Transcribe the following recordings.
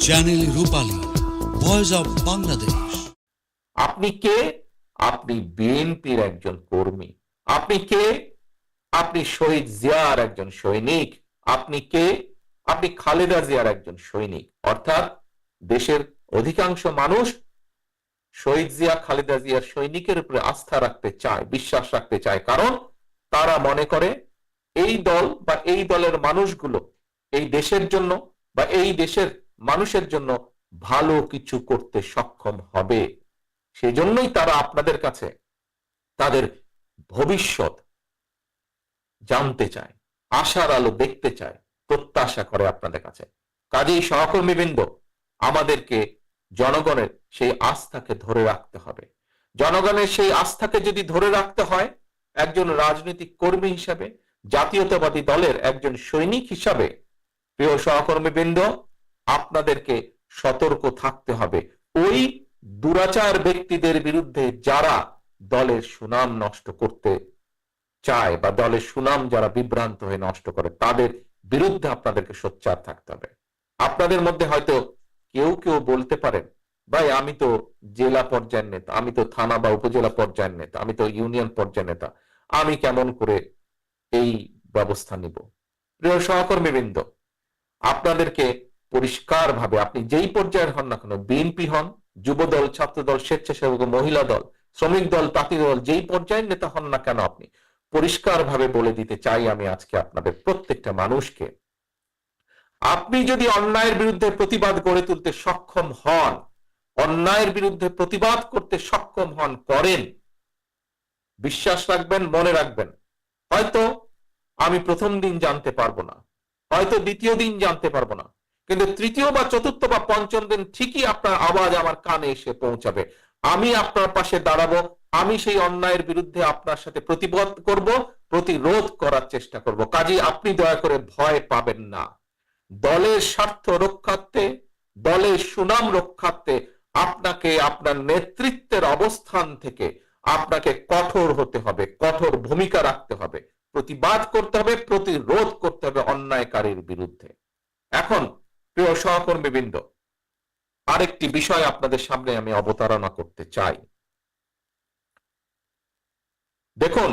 Channel Rupali voice of Bangladesh আপনি কে? আপনি বিএনপির একজন কর্মী। আপনি কে? আপনি শহীদ জিয়ার একজন সৈনিক। আপনি কে? আপনি খালেদা জিয়ার একজন সৈনিক। অর্থাৎ দেশের অধিকাংশ মানুষ শহীদ জিয়া, খালেদা জিয়ার সৈনিকের উপরে আস্থা রাখতে চায়, বিশ্বাস রাখতে চায়। কারণ তারা মনে করে এই দল বা এই দলের মানুষগুলো এই দেশের জন্য বা এই দেশের মানুষের জন্য ভালো কিছু করতে সক্ষম হবে। সেজন্যই তারা আপনাদের কাছে তাদের ভবিষ্যৎ জানতে চায়, আশার আলো দেখতে চায়, প্রত্যাশা করে আপনাদের কাছে। কাজেই সহকর্মীবৃন্দ আমাদেরকে জনগণের সেই আস্থাকে ধরে রাখতে হবে। জনগণের সেই আস্থাকে যদি ধরে রাখতে হয়, একজন রাজনৈতিক কর্মী হিসাবে, জাতীয়তাবাদী দলের একজন সৈনিক হিসাবে, প্রিয় সহকর্মীবৃন্দ আপনাদেরকে সতর্ক থাকতে হবে। ওই দুরাচার ব্যক্তিদের বিরুদ্ধে যারা দলের সুনাম নষ্ট করতে চায় বা দলের সুনাম যারা বিভ্রান্ত হয়ে নষ্ট করে, তাদের বিরুদ্ধে আপনাদেরকে সোচ্চার থাকতে হবে। আপনাদের মধ্যে হয়তো কেউ কেউ বলতে পারেন, ভাই, আমি তো জেলা পর্যায়ের নেতা, আমি তো থানা বা উপজেলা পর্যায়ের নেতা, আমি তো ইউনিয়ন পর্যায়ের নেতা, আমি কেমন করে এই ব্যবস্থা নিব? প্রিয় সহকর্মীবৃন্দ, আপনাদেরকে পরিষ্কার ভাবে আপনি যেই পর্যায়ের হন না কেন বিএনপি হন, যুবদল, ছাত্রদল, স্বেচ্ছাসেবক মহিলা দল, শ্রমিক দল তাঁতি দল, যেই পর্যায়ের নেতা হন না কেন আপনি পরিষ্কার ভাবে বলে দিতে চাই আমি আজকে আপনাদের প্রত্যেকটা মানুষকে। আপনি যদি অন্যায়ের বিরুদ্ধে প্রতিবাদ গড়ে তুলতে সক্ষম হন, অন্যায়ের বিরুদ্ধে প্রতিবাদ করতে সক্ষম হন, করেন, বিশ্বাস রাখবেন, মনে রাখবেন, হয়তো আমি প্রথম দিন জানতে পারব না, হয়তো দ্বিতীয় দিন জানতে পারব না কিন্তু তৃতীয় বা চতুর্থ বা পঞ্চম দিন ঠিকই আপনার আওয়াজ আমার কানে এসে পৌঁছাবে। আমি আপনার পাশে দাঁড়াবো, আমি সেই অন্যায়ের বিরুদ্ধে আপনার সাথে প্রতিবাদ করব, প্রতিরোধ করার চেষ্টা করব। কাজেই আপনি দয়া করে ভয় পাবেন না। দলের স্বার্থ রক্ষার্থে, দলের সুনাম রক্ষার্থে আপনাকে আপনার নেতৃত্বের অবস্থান থেকে আপনাকে কঠোর হতে হবে, কঠোর ভূমিকা রাখতে হবে। প্রতিবাদ করতে হবে, প্রতিরোধ করতে হবে অন্যায়কারীর বিরুদ্ধে। এখন প্রিয় সহকর্মীবৃন্দ, আরেকটি বিষয় আপনাদের সামনে আমি অবতারণা করতে চাই। দেখুন,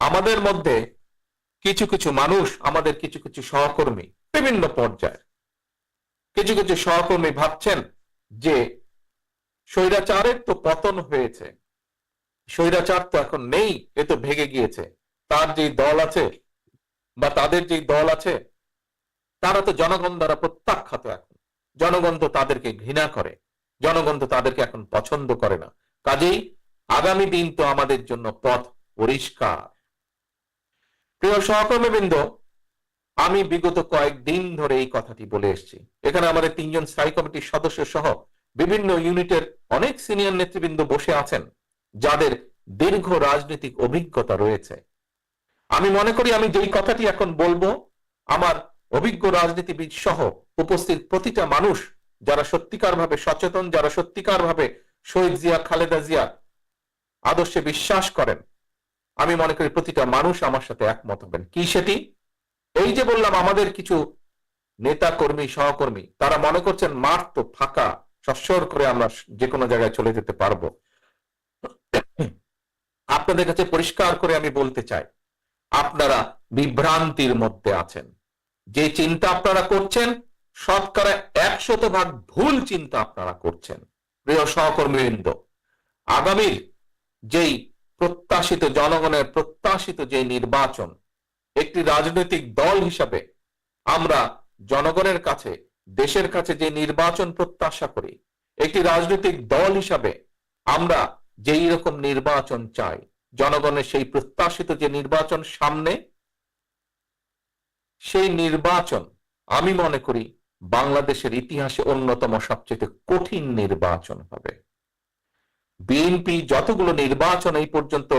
আমাদের মধ্যে কিছু কিছু মানুষ, আমাদের কিছু কিছু সহকর্মী বিভিন্ন পর্যায়ে কিছু কিছু সহকর্মী ভাবছেন যে স্বৈরাচারের তো পতন হয়েছে। স্বৈরাচার তো এখন নেই, এ তো ভেঙে গিয়েছে। তার যে দল আছে বা তাদের যে দল আছে তারা তো জনগণ দ্বারা প্রত্যাখ্যাত এখন। জনগণ তো তাদেরকে ঘৃণা করে। জনগণ তো তাদেরকে এখন পছন্দ করে না। কাজেই আগামী দিন তো আমাদের জন্য পথ পরিষ্কার। প্রিয় সহকর্মীবৃন্দ, আমি বিগত কয়েকদিন ধরে এই কথাটি বলে এসেছি। এখানে আমাদের তিনজন স্থায়ী কমিটির সদস্য সহ বিভিন্ন ইউনিটের অনেক সিনিয়র নেতৃবৃন্দ বসে আছেন, যাদের দীর্ঘ রাজনৈতিক অভিজ্ঞতা রয়েছে। আমি মনে করি আমি যেই কথাটি এখন বলব, আমার অভিজ্ঞ রাজনীতিবিদ সহ উপস্থিত প্রতিটা মানুষ যারা সত্যিকার ভাবে সচেতন, যারা সত্যিকার ভাবে শহীদ জিয়া, খালেদা জিয়া আদর্শে বিশ্বাস করেন, আমি মনে করি প্রতিটা মানুষ আমার সাথে একমত হবেন। কি সেটি? এই যে বললাম, আমাদের কিছু নেতা কর্মী, সহকর্মী, তারা মনে করছেন মাঠ তো ফাঁকা সস্বর করে আমরা যে কোনো জায়গায় চলে যেতে পারব। আপনাদের কাছে পরিষ্কার করে আমি বলতে চাই, আপনারা বিভ্রান্তির মধ্যে আছেন। যে চিন্তা আপনারা করছেন, শতকরা একশত ভাগ ভুল চিন্তা আপনারা করছেন, প্রিয় সহকর্মীবৃন্দ। আগামীর যেই প্রত্যাশিত জনগণের প্রত্যাশিত যে নির্বাচন, একটি রাজনৈতিক দল হিসাবে আমরা জনগণের কাছে, দেশের কাছে যে নির্বাচন প্রত্যাশা করি, একটি রাজনৈতিক দল হিসাবে আমরা যেই রকম নির্বাচন চাই, জনগণের সেই প্রত্যাশিত যে নির্বাচন সামনে সেই নির্বাচন, আমি মনে করি বাংলাদেশের ইতিহাসে অন্যতম সবচেয়ে কঠিন নির্বাচন হবে। বিএনপি যতগুলো নির্বাচন এই পর্যন্ত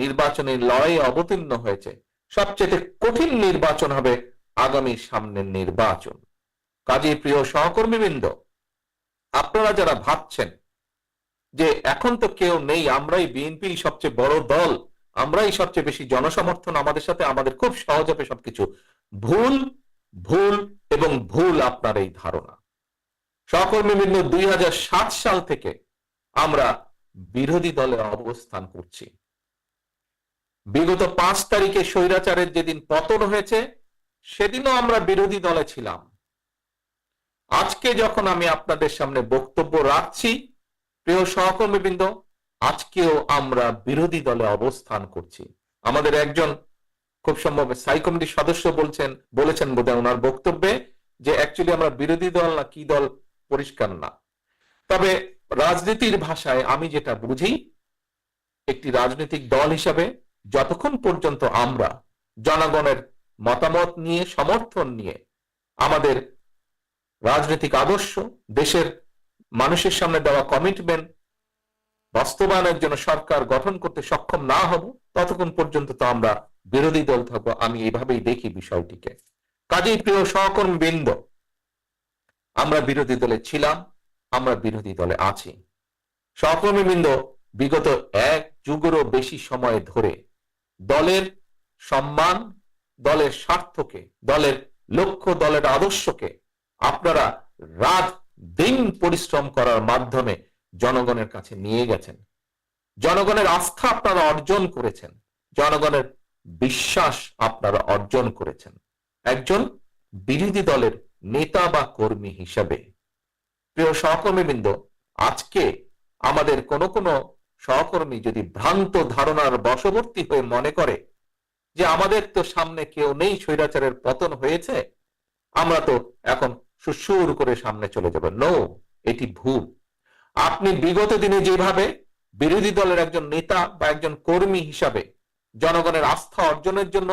নির্বাচনের লড়াইয়ে অবতীর্ণ হয়েছে, সবচেয়ে কঠিন নির্বাচন হবে আগামী সামনের নির্বাচন। কাজে প্রিয় সহকর্মীবৃন্দ, আপনারা যারা ভাবছেন যে এখন তো কেউ নেই, আমরাই বিএনপি সবচেয়ে বড় দল, আমরাই সবচেয়ে বেশি জনসমর্থন আমাদের সাথে, আমাদের খুব সহজ হবে সবকিছু। ভুল ভুল এবং ভুল আপনার এই ধারণা। সহকর্মীবৃন্দ দুই হাজার সাত সাল থেকে আমরা বিরোধী দলে অবস্থান করছি। বিগত পাঁচ তারিখে স্বৈরাচারের যেদিন পতন হয়েছে, সেদিনও আমরা বিরোধী দলে ছিলাম। আজকে যখন আমি আপনাদের সামনে বক্তব্য রাখছি, প্রিয় সহকর্মীবৃন্দ, আজকেও আমরা বিরোধী দলে অবস্থান করছি। আমাদের একজন খুব সম্ভব। স্থায়ী কমিটির সদস্য বলছেন, বলেছেন বোধহয় ওনার বক্তব্যে যে অ্যাকচুয়ালি আমরা বিরোধী দল না, কি দল পরিষ্কার না। তবে রাজনীতির ভাষায় আমি যেটা বুঝি, একটি রাজনৈতিক দল হিসাবে যতক্ষণ পর্যন্ত আমরা জনগণের মতামত নিয়ে, সমর্থন নিয়ে আমাদের রাজনৈতিক আদর্শ, দেশের মানুষের সামনে দেওয়া কমিটমেন্ট বাস্তবায়নের জন্য সরকার গঠন করতে সক্ষম না হব, ততক্ষণ পর্যন্ত তো আমরা বিরোধী দল থাকব আমি এইভাবেই দেখি বিষয়টিকে। কাজেই প্রিয় সহকর্মী বৃন্দ, আমরা বিরোধী দলে ছিলাম, আমরা বিরোধী দলে আছি। সহকর্মী বৃন্দ, বিগত এক যুগেরও বেশি সময় ধরে দলের সম্মান, দলের স্বার্থকে, দলের লক্ষ্য, দলের আদর্শকে আপনারা রাত দিন পরিশ্রম করার মাধ্যমে জনগণের কাছে নিয়ে গেছেন। জনগণের আস্থা আপনারা অর্জন করেছেন। জনগণের বিশ্বাস আপনারা অর্জন করেছেন। একজন বিরোধী দলের নেতা বা কর্মী হিসাবে। প্রিয় সহকর্মীবৃন্দ, আজকে আমাদের কোন কোন সহকর্মী যদি ভ্রান্ত ধারণার বশবর্তী হয়ে মনে করে যে আমাদের তো সামনে কেউ নেই, স্বৈরাচারের পতন হয়েছে, আমরা তো এখন সুসুর করে সামনে চলে যাব। নো এটি ভুল। আপনি বিগত দিনে যেভাবে বিরোধী দলের একজন নেতা বা একজন কর্মী হিসাবে জনগণের আস্থা অর্জনের জন্য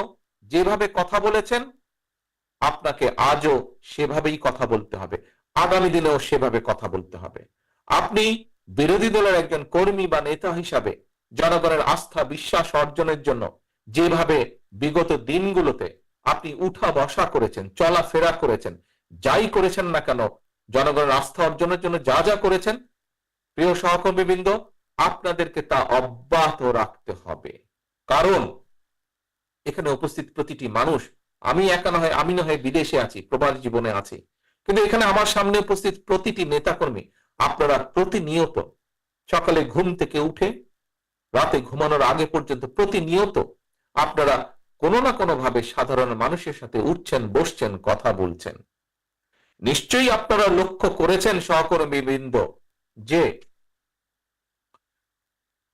যেভাবে কথা বলেছেন, আপনাকে আজও সেভাবেই কথা বলতে হবে। আগামী দিনেও সেভাবে কথা বলতে হবে। আপনি বিরোধী দলের একজন কর্মী বা নেতা হিসাবে জনগণের আস্থা, বিশ্বাস অর্জনের জন্য যেভাবে বিগত দিনগুলোতে আপনি উঠা বসা করেছেন, চলাফেরা করেছেন, যাই করেছেন না কেন, জনগণের আস্থা অর্জনের জন্য যা যা করেছেন, প্রিয় সহকর্মীবৃন্দ, আপনাদেরকে তা অব্যাহত রাখতে হবে। কারণ এখানে উপস্থিত প্রতিটি মানুষ, আমি একা না হয় আমি না হয় বিদেশে আছি, প্রবাস জীবনে আছি। কিন্তু এখানে আমার সামনে উপস্থিত প্রতিটি নেতাকর্মী, আপনারা প্রতিনিয়ত সকালে ঘুম থেকে উঠে রাতে ঘুমানোর আগে পর্যন্ত প্রতিনিয়ত আপনারা কোনো না কোনো ভাবে সাধারণ মানুষের সাথে উঠছেন, বসছেন, কথা বলছেন। নিশ্চয়ই আপনারা লক্ষ্য করেছেন সহকর্মী বৃন্দ যে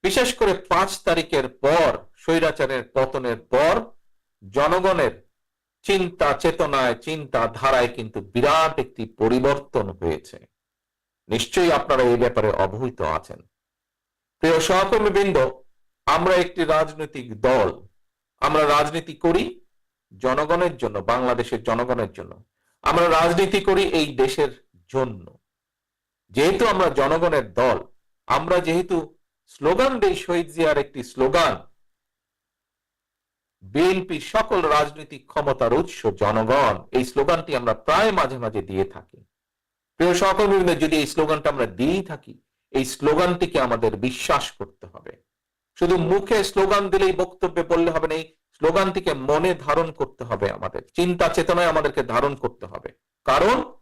বিশেষ করে পাঁচ তারিখের পর স্বৈরাচারের পতনের পর জনগণের চিন্তা চেতনায় চিন্তা ধারায় কিন্তু বিরাট একটি পরিবর্তন হয়েছে। নিশ্চয়ই আপনারা এই ব্যাপারে অবহিত আছেন। প্রিয় সহকর্মী বৃন্দ আমরা একটি রাজনৈতিক দল। আমরা রাজনীতি করি জনগণের জন্য, বাংলাদেশের জনগণের জন্য। আমরা রাজনীতি করি এই দেশের জন্য। যেহেতু আমরা জনগণের দল, আমরা যেহেতু স্লোগান দেই, শহীদ জিয়ার একটি স্লোগান বিএনপি সকল রাজনৈতিক ক্ষমতার উৎস, জনগণ। এই স্লোগানটি আমরা প্রায় মাঝে মাঝে দিয়ে থাকি। প্রিয় সহকর্মীবৃন্দ, যদি এই স্লোগানটা আমরা দিয়েই থাকি, এই স্লোগানটিকে আমাদের বিশ্বাস করতে হবে। শুধু মুখে স্লোগান দিলেই বক্তব্যে বললে হবে না স্লোগানটিকে মনে ধারণ করতে হবে আমাদের। চিন্তা চেতনায় আমাদেরকে ধারণ করতে হবে। কারণ,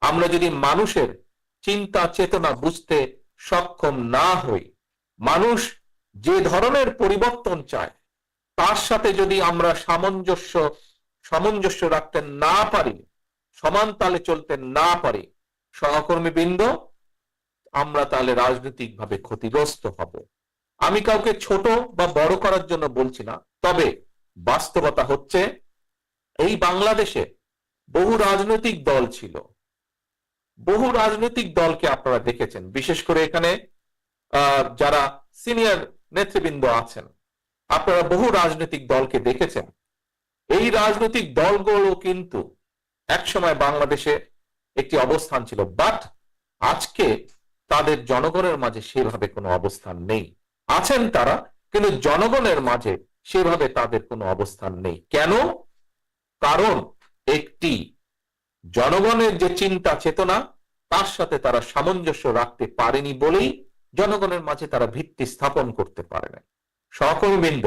আমরা যদি মানুষের চিন্তা চেতনা বুঝতে সক্ষম না হই, মানুষ যে ধরনের পরিবর্তন চায় তার সাথে যদি আমরা সামঞ্জস্য সামঞ্জস্য রাখতে না পারি, সমান তালে চলতে না পারি, সহকর্মী বৃন্দ, আমরা তাহলে রাজনৈতিকভাবে ক্ষতিগ্রস্ত হব। আমি কাউকে ছোট বা বড় করার জন্য বলছি না, তবে বাস্তবতা হচ্ছে, এই বাংলাদেশে বহু রাজনৈতিক দল ছিল। বহু রাজনৈতিক দলকে আপনারা দেখেছেন, বিশেষ করে এখানে যারা সিনিয়র নেতৃবৃন্দ আছেন। আপনারা বহু রাজনৈতিক দলকে দেখেছেন। এই রাজনৈতিক দলগুলো কিন্তু একসময় বাংলাদেশে একটি অবস্থান ছিল, বাট আজকে তাদের জনগণের মাঝে সেভাবে কোনো অবস্থান নেই। আছেন তারা, কিন্তু জনগণের মাঝে সেভাবে তাদের কোনো অবস্থান নেই। কেন? কারণ একটি জনগণের যে চিন্তা চেতনা, তার সাথে তারা সামঞ্জস্য রাখতে পারেনি বলেই জনগণের মাঝে তারা ভিত্তি স্থাপন করতে পারে না সহকর্মীবৃন্দ,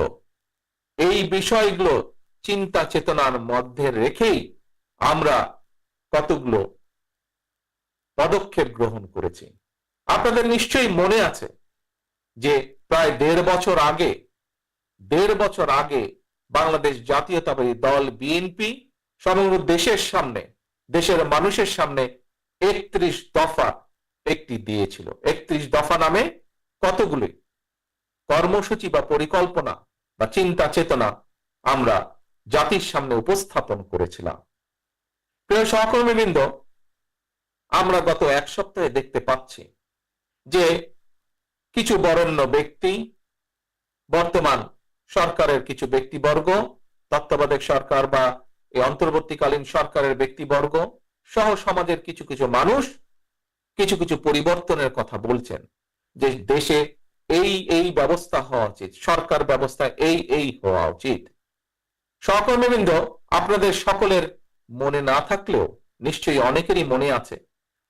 এই বিষয়গুলো চিন্তা চেতনার মধ্যে রেখেই আমরা কতগুলো পদক্ষেপ গ্রহণ করেছি। আপনাদের নিশ্চয়ই মনে আছে যে প্রায় দেড় বছর আগে, দেড় বছর আগে বাংলাদেশ জাতীয়তাবাদী দল বিএনপি সমগ্র দেশের সামনে, দেশের মানুষের সামনে একত্রিশ দফা একটি দিয়েছিল। একত্রিশ দফা নামে কতগুলি? কর্মসূচি বা পরিকল্পনা বা চিন্তা চেতনা আমরা জাতির সামনে উপস্থাপন করেছিলাম। প্রিয় সহকর্মীবৃন্দ, আমরা গত এক সপ্তাহে দেখতে পাচ্ছি যে কিছু বরেণ্য ব্যক্তি, বর্তমান সরকারের কিছু ব্যক্তিবর্গ, তত্ত্বাবধায়ক সরকার বা এই অন্তর্বর্তীকালীন সরকারের ব্যক্তিবর্গ সহ সমাজের কিছু কিছু মানুষ কিছু কিছু পরিবর্তনের কথা বলছেন যে দেশে এই এই ব্যবস্থা হওয়া উচিত। সরকার ব্যবস্থা এই এই হওয়া উচিত। সহকর্মীবৃন্দ, আপনাদের সকলের মনে না থাকলেও নিশ্চয়ই অনেকেরই মনে আছে,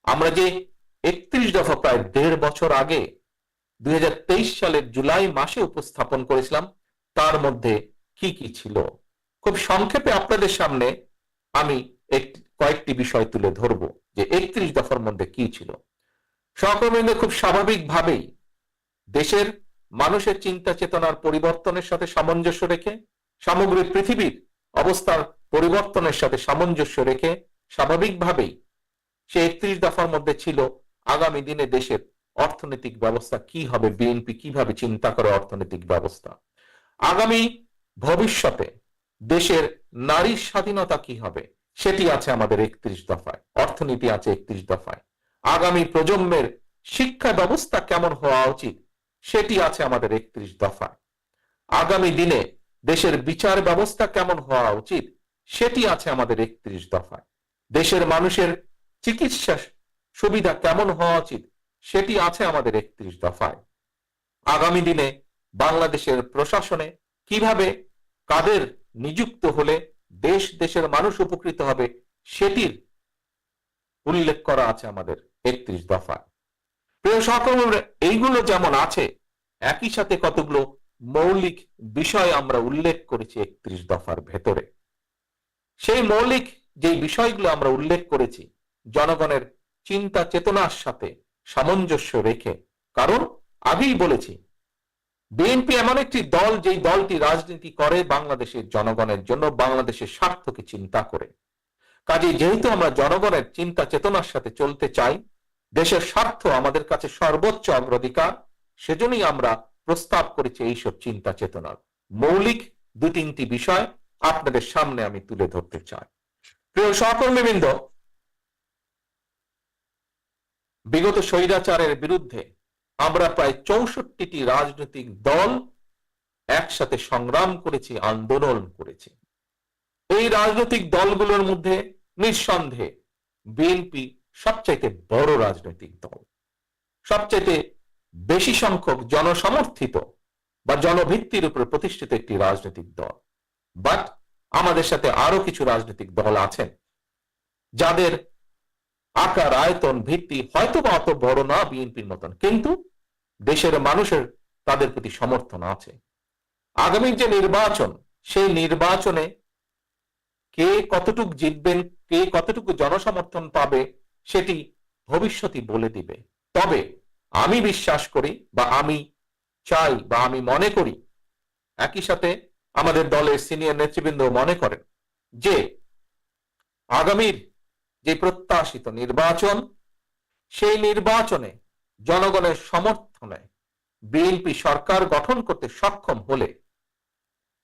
আমরা যে একত্রিশ দফা প্রায় দেড় বছর আগে দুই হাজার তেইশ সালের জুলাই মাসে উপস্থাপন করেছিলাম, তার মধ্যে কি কি ছিল? খুব সংক্ষেপে আপনাদের সামনে আমি একটি কয়েকটি বিষয় তুলে ধরব যে একত্রিশ দফার মধ্যে কি ছিল। সহকর্মীবৃন্দ, খুব স্বাভাবিকভাবেই দেশের মানুষের চিন্তা চেতনার পরিবর্তনের সাথে সামঞ্জস্য রেখে সামগ্রিক পৃথিবীর অবস্থার পরিবর্তনের সাথে সামঞ্জস্য রেখে স্বাভাবিকভাবেই সে একত্রিশ দফার মধ্যে ছিল, আগামী দিনে দেশের অর্থনৈতিক ব্যবস্থা কি হবে, বিএনপি কীভাবে চিন্তা করে অর্থনৈতিক ব্যবস্থা? আগামী ভবিষ্যতে দেশের নারীর স্বাধীনতা কি হবে, সেটি আছে আমাদের একত্রিশ দফায়, অর্থনীতি আছে একত্রিশ দফায়। আগামী প্রজন্মের শিক্ষা ব্যবস্থা কেমন হওয়া উচিত সেটি আছে আমাদের একত্রিশ দফায় আগামী দিনে দেশের বিচার ব্যবস্থা কেমন হওয়া উচিত, সেটি আছে আমাদের একত্রিশ দফায় দেশের মানুষের চিকিৎসা সুবিধা কেমন হওয়া উচিত, সেটি আছে আমাদের একত্রিশ দফায়। আগামী দিনে বাংলাদেশের প্রশাসনে কীভাবে কাদের নিযুক্ত হলে দেশ দেশের মানুষ উপকৃত হবে, সেটির উল্লেখ করা আছে আমাদের একত্রিশ দফায়। প্রিয় সহকর্মীরা, এইগুলো যেমন আছে, একই সাথে কতগুলো মৌলিক বিষয় আমরা উল্লেখ করেছি একত্রিশ দফার ভেতরে। সেই মৌলিক যে বিষয়গুলো আমরা উল্লেখ করেছি, জনগণের চিন্তা চেতনার সাথে সামঞ্জস্য রেখে, কারণ আগেই বলেছি, বিএনপি এমন একটি দল, যেই দলটি রাজনীতি করে বাংলাদেশের জনগণের জন্য, বাংলাদেশের স্বার্থকে চিন্তা করে। কাজে যেহেতু আমরা জনগণের চিন্তা চেতনার সাথে চলতে চাই দেশের স্বার্থ আমাদের কাছে সর্বোচ্চ অগ্রাধিকার, সেজন্যই আমরা প্রস্তাব করেছি এইসব চিন্তা চেতনার। মৌলিক দু তিনটি বিষয় আপনাদের সামনে আমি তুলে ধরতে চাই। প্রিয় সহকর্মীবৃন্দ, বিগত স্বৈরাচারের বিরুদ্ধে আমরা প্রায় চৌষট্টিটি রাজনৈতিক দল একসাথে সংগ্রাম করেছি, আন্দোলন করেছি। এই রাজনৈতিক দলগুলোর মধ্যে নিঃসন্দেহে বিএনপি সবচাইতে বড় রাজনৈতিক দল, সবচাইতে বেশি সংখ্যক জনসমর্থিত বা জনভিত্তির উপর প্রতিষ্ঠিত একটি রাজনৈতিক দল। বাট আমাদের সাথে আরও কিছু রাজনৈতিক দল আছেন, যাদের আকার, আয়তন, ভিত্তি হয়তো বা অত বড় না বিএনপির মতন, কিন্তু দেশের মানুষের তাদের প্রতি সমর্থন আছে। আগামী যে নির্বাচন, সেই নির্বাচনে কে কতটুকু জিতবেন, কে কতটুকু জনসমর্থন পাবে সেটি ভবিষ্যতই বলে দিবে। তবে আমি বিশ্বাস করি বা আমি চাই বা আমি মনে করি, একই সাথে আমাদের দলের সিনিয়র নেতৃবৃন্দ মনে করেন যে আগামীর যে প্রত্যাশিত নির্বাচন, সেই নির্বাচনে জনগণের সমর্থনে বিএনপি সরকার গঠন করতে সক্ষম হলে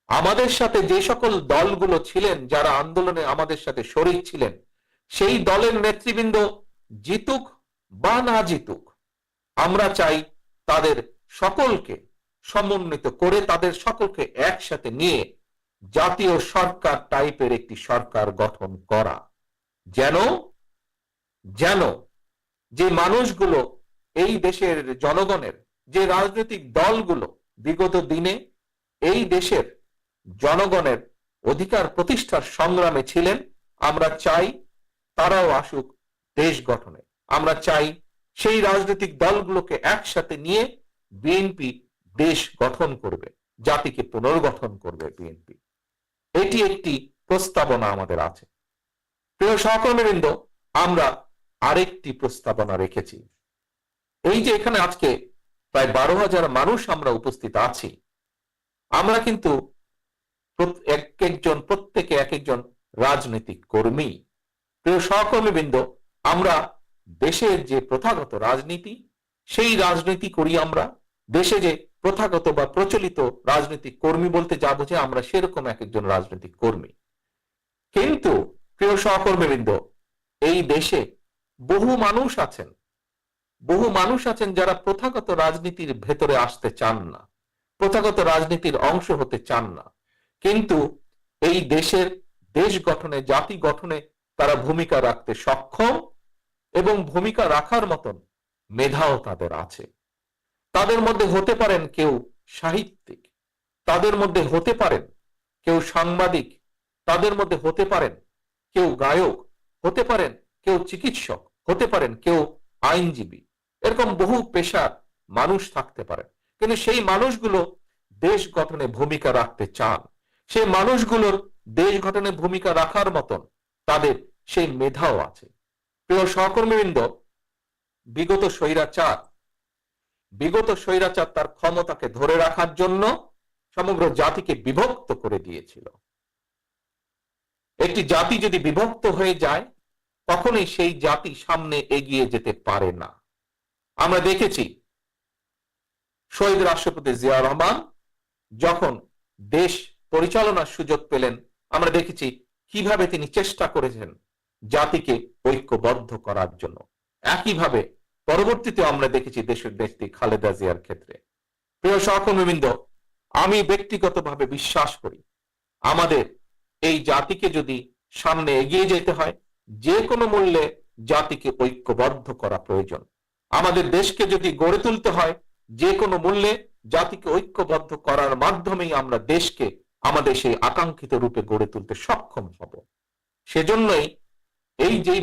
আমাদের সাথে যে সকল দলগুলো ছিলেন, যারা আন্দোলনে আমাদের সাথে শরিক ছিলেন সেই দলের নেতৃবৃন্দ জিতুক বা না জিতুক, আমরা চাই তাদের সকলকে সমন্বিত করে তাদের সকলকে একসাথে নিয়ে জাতীয় সরকার টাইপের একটি সরকার গঠন করা। যেন যেন যে মানুষগুলো এই দেশের জনগণের, যে রাজনৈতিক দলগুলো বিগত দিনে এই দেশের জনগণের অধিকার প্রতিষ্ঠার সংগ্রামে ছিলেন, আমরা চাই তারাও আসুক দেশ গঠনে। আমরা চাই সেই রাজনৈতিক দলগুলোকে একসাথে নিয়ে বিএনপি দেশ গঠন করবে, জাতিকে পুনর্গঠন করবে বিএনপি এটি একটি প্রস্তাবনা আমাদের আছে। প্রিয় সহকর্মীবৃন্দ, আমরা আরেকটি প্রস্তাবনা রেখেছি। এই যে এখানে আজকে প্রায় বারো হাজার মানুষ আমরা উপস্থিত আছি, আমরা কিন্তু এক একজন প্রত্যেকে এক একজন রাজনৈতিক কর্মী। প্রিয় সহকর্মীবৃন্দ, আমরা দেশের যে প্রথাগত রাজনীতি, সেই রাজনীতি করি আমরা। দেশে যে প্রথাগত বা প্রচলিত রাজনৈতিক কর্মী বলতে যা বোঝে আমরা সেরকম এক একজন রাজনৈতিক কর্মী। কিন্তু, প্রিয় সহকর্মীবৃন্দ, এই দেশে বহু মানুষ আছেন। বহু মানুষ আছেন যারা প্রথাগত রাজনীতির ভেতরে আসতে চান না, প্রথাগত রাজনীতির অংশ হতে চান না। কিন্তু এই দেশের দেশ গঠনে, জাতি গঠনে তারা ভূমিকা রাখতে সক্ষম এবং ভূমিকা রাখার মতন মেধাও তাদের আছে। তাদের মধ্যে হতে পারেন কেউ সাহিত্যিক, তাদের মধ্যে হতে পারেন কেউ সাংবাদিক, তাদের মধ্যে হতে পারেন কেউ গায়ক, হতে পারেন কেউ চিকিৎসক, হতে পারেন কেউ আইনজীবী। এরকম বহু পেশার মানুষ থাকতে পারেন কিন্তু সেই মানুষগুলো দেশ গঠনে ভূমিকা রাখতে চান। সেই মানুষগুলোর দেশ গঠনে ভূমিকা রাখার মতন তাদের সেই মেধাও আছে। প্রিয় সহকর্মীবৃন্দ, বিগত স্বৈরাচার বিগত স্বৈরাচার তার ক্ষমতাকে ধরে রাখার জন্য সমগ্র জাতিকে বিভক্ত করে দিয়েছিল। একটি জাতি যদি বিভক্ত হয়ে যায়, কখনোই সেই জাতি সামনে এগিয়ে যেতে পারে না। আমরা দেখেছি, শহীদ রাষ্ট্রপতি জিয়া রহমান যখন দেশ পরিচালনার সুযোগ পেলেন, আমরা দেখেছি কীভাবে তিনি চেষ্টা করেছেন জাতিকে ঐক্যবদ্ধ করার জন্য। একইভাবে পরবর্তীতে আমরা দেখেছি দেশের দেশটি খালেদা জিয়ার ক্ষেত্রে। প্রিয় সহকর্মীবৃন্দ, আমি ব্যক্তিগতভাবে বিশ্বাস করি, আমাদের এই জাতিকে যদি সামনে এগিয়ে যেতে হয়, যে কোনো মূল্যে জাতিকে ঐক্যবদ্ধ করা প্রয়োজন। আমাদের দেশকে যদি গড়ে তুলতে হয়, যে কোনো মূল্যে জাতিকে ঐক্যবদ্ধ করার মাধ্যমেই আমরা দেশকে আমাদের সেই আকাঙ্ক্ষিত রূপে গড়ে তুলতে সক্ষম হব। সেজন্যই এই যেই